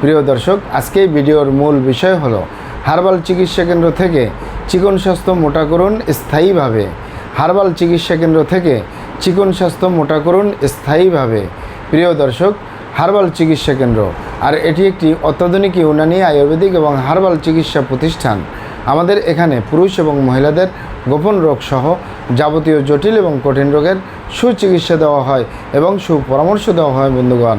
প্রিয় দর্শক, আজকে ভিডিওর মূল বিষয় হলো, হার্বাল চিকিৎসা কেন্দ্র থেকে চিকন স্বাস্থ্য মোটা করুন স্থায়ীভাবে। হার্বাল চিকিৎসা কেন্দ্র থেকে চিকন স্বাস্থ্য মোটা করুন স্থায়ীভাবে। প্রিয় দর্শক, হার্বাল চিকিৎসা কেন্দ্র, আর এটি একটি অত্যাধুনিক ইউনানি, আয়ুর্বেদিক এবং হার্বাল চিকিৎসা প্রতিষ্ঠান। আমাদের এখানে পুরুষ এবং মহিলাদের গোপন রোগ সহ যাবতীয় জটিল এবং কঠিন রোগের সুচিকিৎসা দেওয়া হয় এবং সুপরামর্শ দেওয়া হয় বন্ধুগণ।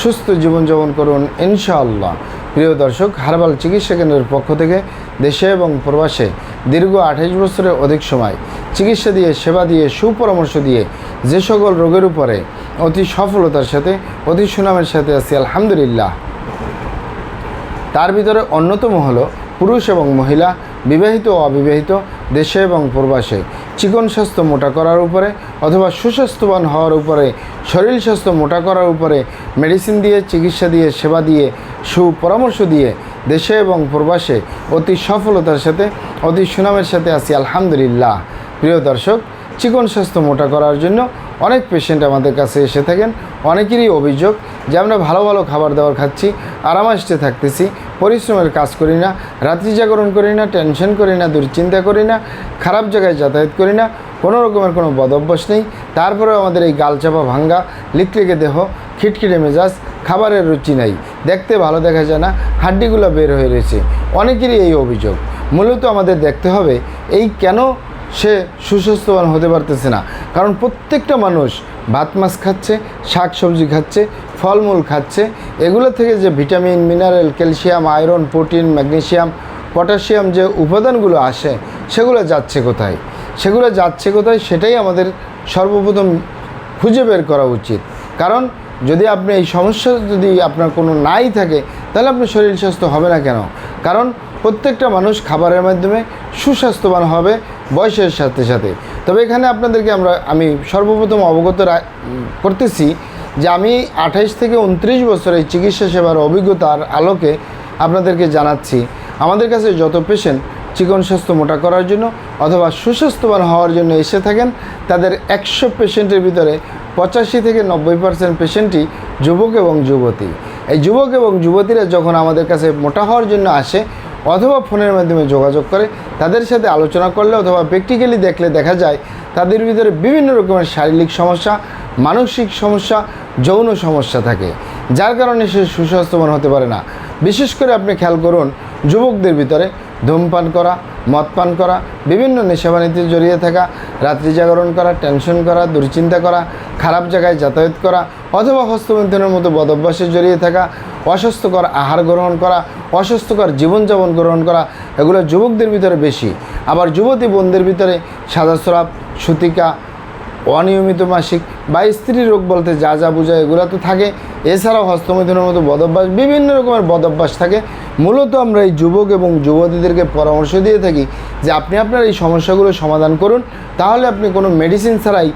সুস্থ জীবনযাপন করুন ইনশাআল্লাহ। প্রিয় দর্শক, হারবাল চিকিৎসা কেন্দ্রের পক্ষ থেকে দেশে এবং প্রবাসে দীর্ঘ আঠাইশ বছরের অধিক সময় চিকিৎসা দিয়ে, সেবা দিয়ে, সুপরামর্শ দিয়ে যে সকল রোগের উপরে অতি সফলতার সাথে, অতি সুনামের সাথে আছি, আলহামদুলিল্লাহ। তার ভিতরে অন্যতম হলো পুরুষ এবং মহিলা, বিবাহিত ও অবিবাহিত, দেশে এবং প্রবাসে। চিকন স্বাস্থ্য মোটা করার উপরে অথবা সুস্বাস্থ্যবান হওয়ার উপরে, শরীর স্বাস্থ্য মোটা করার উপরে মেডিসিন দিয়ে, চিকিৎসা দিয়ে, সেবা দিয়ে, সুপরামর্শ দিয়ে দেশে এবং প্রবাসে অতি সফলতার সাথে, অতি সুনামের সাথে আছি, আলহামদুলিল্লাহ। প্রিয় দর্শক, চিকন স্বাস্থ্য মোটা করার জন্য অনেক পেশেন্ট আমাদের কাছে এসে থাকেন। অনেকেরই অভিযোগ যে আমরা ভালো ভালো খাবার দাবার খাচ্ছি আরামাসে থাকতেছি পরিশ্রমের কাজ করি না, রাত্রি জাগরণ করি না টেনশন করি না, দুশ্চিন্তা করি না, খারাপ জায়গায় যাতায়াত করি না, কোনো রকমের কোনো বদ অভ্যাস নেই। তারপরেও আমাদের এই গালচাপা ভাঙ্গা লিকলিকে দেহ, খিটখিটে মেজাজ, খাবারের রুচি নাই। দেখতে ভালো দেখা যায় না, হাড্ডিগুলো বের হয়ে রয়েছে। অনেকেরই এই অভিযোগ। মূলত আমাদের দেখতে হবে, এই কেন সে সুস্বাস্থ্যবান হতে পারতেছে না? কারণ প্রত্যেকটা মানুষ ভাত মাছ খাচ্ছে, শাক সবজি খাচ্ছে ফলমূল খাচ্ছে। এগুলো থেকে যে vitamin, mineral, calcium, iron, protein magnesium potassium যে উপাদানগুলো আসে, সেগুলো যাচ্ছে কোথায়? সেগুলো যাচ্ছে কোথায়? সেটাই আমাদের সর্বপ্রথম খুঁজে বের করা উচিত। কারণ যদি আপনি এই সমস্যা যদি আপনার কোনো নাই থাকে, তাহলে আপনার শরীর স্বাস্থ্য হবে না কেন? কারণ প্রত্যেকটা মানুষ খাবারের মাধ্যমে সুস্বাস্থ্যবান হবে বয়সের সাথে সাথে। তবে এখানে আপনাদেরকে আমরা, আমি সর্বপ্রথম অবগত করতেছি যে আমি আঠাইশ থেকে উনত্রিশ বছর এই চিকিৎসা সেবার অভিজ্ঞতার আলোকে আপনাদেরকে জানাচ্ছি। আমাদের কাছে যত পেশেন্ট চিকন স্বাস্থ্য মোটা করার জন্য অথবা সুস্বাস্থ্যবান হওয়ার জন্য এসে থাকেন, তাদের একশো পেশেন্টের ভিতরে পঁচাশি থেকে নব্বই পার্সেন্ট পেশেন্টই যুবক এবং যুবতী। এই যুবক এবং যুবতীরা যখন আমাদের কাছে মোটা হওয়ার জন্য আসে অথবা ফোনের মাধ্যমে যোগাযোগ করে, তাদের সাথে আলোচনা করলে অথবা প্র্যাকটিক্যালি দেখলে দেখা যায় তাদের ভিতরে বিভিন্ন রকমের শারীরিক সমস্যা, মানসিক সমস্যা, যৌন সমস্যা থাকে। যার কারণে সে সুস্বাস্থ্যবান হতে পারে না। বিশেষ করে আপনি খেয়াল করুন, যুবকদের ভিতরে ধূমপান করা মদ পান করা, বিভিন্ন নেশাবানিতে জড়িয়ে থাকা, রাত্রি জাগরণ করা, টেনশন করা, দুশ্চিন্তা করা, খারাপ জায়গায় যাতায়াত করা, অথবা হস্তমৈথুনের মতো বদভ্যাসে জড়িয়ে থাকা, অস্বাস্থ্যকর আহার গ্রহণ করা, অস্বাস্থ্যকর জীবনযাপন গ্রহণ করা, এগুলো যুবকদের ভিতরে বেশি। আবার যুবতী বোনদের ভিতরে সাদা স্রাব সুতিকা, অনিয়মিত মাসিক বা স্ত্রী রোগ বলতে যা যা বোঝায় এগুলো তো থাকে। এছাড়াও হস্তমৈথুনের মতো বদভ্যাস, বিভিন্ন রকমের বদভ্যাস থাকে। মূলত আমরা এই যুবক এবং যুবতীদেরকে পরামর্শ দিয়ে থাকি যে আপনি আপনার এই সমস্যাগুলো সমাধান করুন। তাহলে আপনি কোনো মেডিসিন ছাড়াই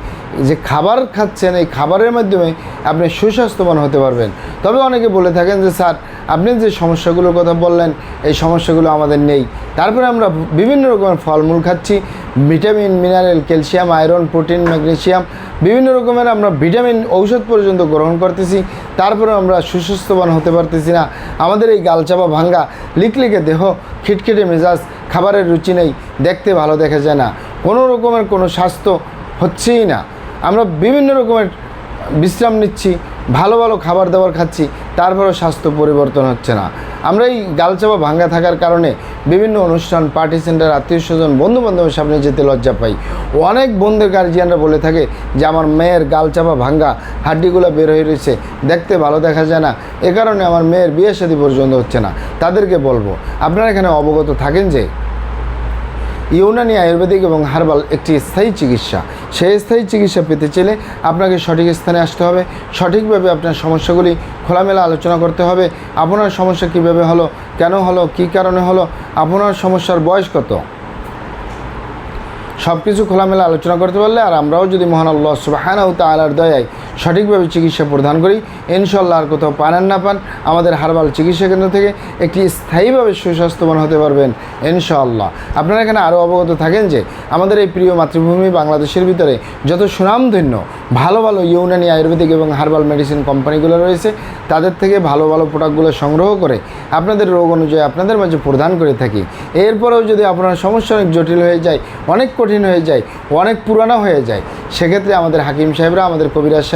যে খাবার খাচ্ছেন, এই খাবারের মাধ্যমে আপনি সুস্বাস্থ্যবান হতে পারবেন। তবে অনেকে বলে থাকেন যে, স্যার আপনি যে সমস্যাগুলোর কথা বললেন, এই সমস্যাগুলো আমাদের নেই। তারপরে আমরা বিভিন্ন রকমের ফলমূল খাচ্ছি। Vitamin, mineral, calcium, iron, protein, magnesium, বিভিন্ন রকমের আমরা ভিটামিন ঔষধ পর্যন্ত গ্রহণ করতেছি। তারপরে আমরা সুস্বাস্থ্যবান হতে পারতেছি না। আমাদের এই গালচাপা ভাঙ্গা, লিকলিকে দেহ, খিটখিটে মেজাজ, খাবারের রুচি নেই, দেখতে ভালো দেখা যায় না। কোনো রকমের কোনো স্বাস্থ্য হচ্ছেই না। আমরা বিভিন্ন রকমের বিশ্রাম নিচ্ছি ভালো ভালো খাবার দাবার খাচ্ছি তারপরেও স্বাস্থ্য পরিবর্তন হচ্ছে না। আমরা এই গালচাপা ভাঙ্গা থাকার কারণে বিভিন্ন অনুষ্ঠান পার্টি সেন্টার আত্মীয় স্বজন বন্ধু বান্ধবের সামনে যেতে লজ্জা পাই। অনেক বন্ধুর গার্জিয়ানরা বলে থাকে যে, আমার মেয়ের গালচাপা ভাঙ্গা হাড্ডিগুলো বের হয়ে রয়েছে, দেখতে ভালো দেখা যায় না। এ কারণে আমার মেয়ের বিয়ে শাদী পর্যন্ত হচ্ছে না। তাদেরকে বলব, আপনারা এখানে অবগত থাকেন যে ইউনানি আয়ুর্বেদিক এবং হার্বাল একটি স্থায়ী চিকিৎসা। সেই স্থায়ী চিকিৎসা পেতে চাইলে আপনাকে সঠিক স্থানে আসতে হবে, সঠিকভাবে আপনার সমস্যাগুলি খোলামেলা আলোচনা করতে হবে, আপনার সমস্যা কীভাবে হলো, কেন হলো, কী কারণে হলো, আপনার সমস্যার বয়স কত? সব কিছু খোলামেলা আলোচনা করতে পারলে আর আমরাও যদি মহান আল্লাহ সুবাহানাউ তালার দয়ায় সঠিকভাবে চিকিৎসা প্রদান করি। ইনশাল্লাহ আর কোথাও পান না পান, আমাদের হারবাল চিকিৎসা কেন্দ্র থেকে একটি স্থায়ীভাবে সুস্বাস্থ্যবান হতে পারবেন, ইনশাআল্লাহ। আপনারা এখানে আরও অবগত থাকেন যে, আমাদের এই প্রিয় মাতৃভূমি বাংলাদেশের ভিতরে যত সুনামধন্য, ভালো ভালো ইউনানি আয়ুর্বেদিক এবং হার্বাল মেডিসিন কোম্পানিগুলো রয়েছে, তাদের থেকে ভালো ভালো প্রোডাক্টগুলো সংগ্রহ করে আপনাদের রোগ অনুযায়ী আপনাদের মাঝে প্রদান করে থাকি। এরপরেও যদি আপনার সমস্যা অনেক জটিল হয়ে যায়, অনেক কঠিন হয়ে যায়, অনেক পুরানো হয়ে যায়, সেক্ষেত্রে আমাদের হাকিম সাহেবরা, আমাদের কবিরাজ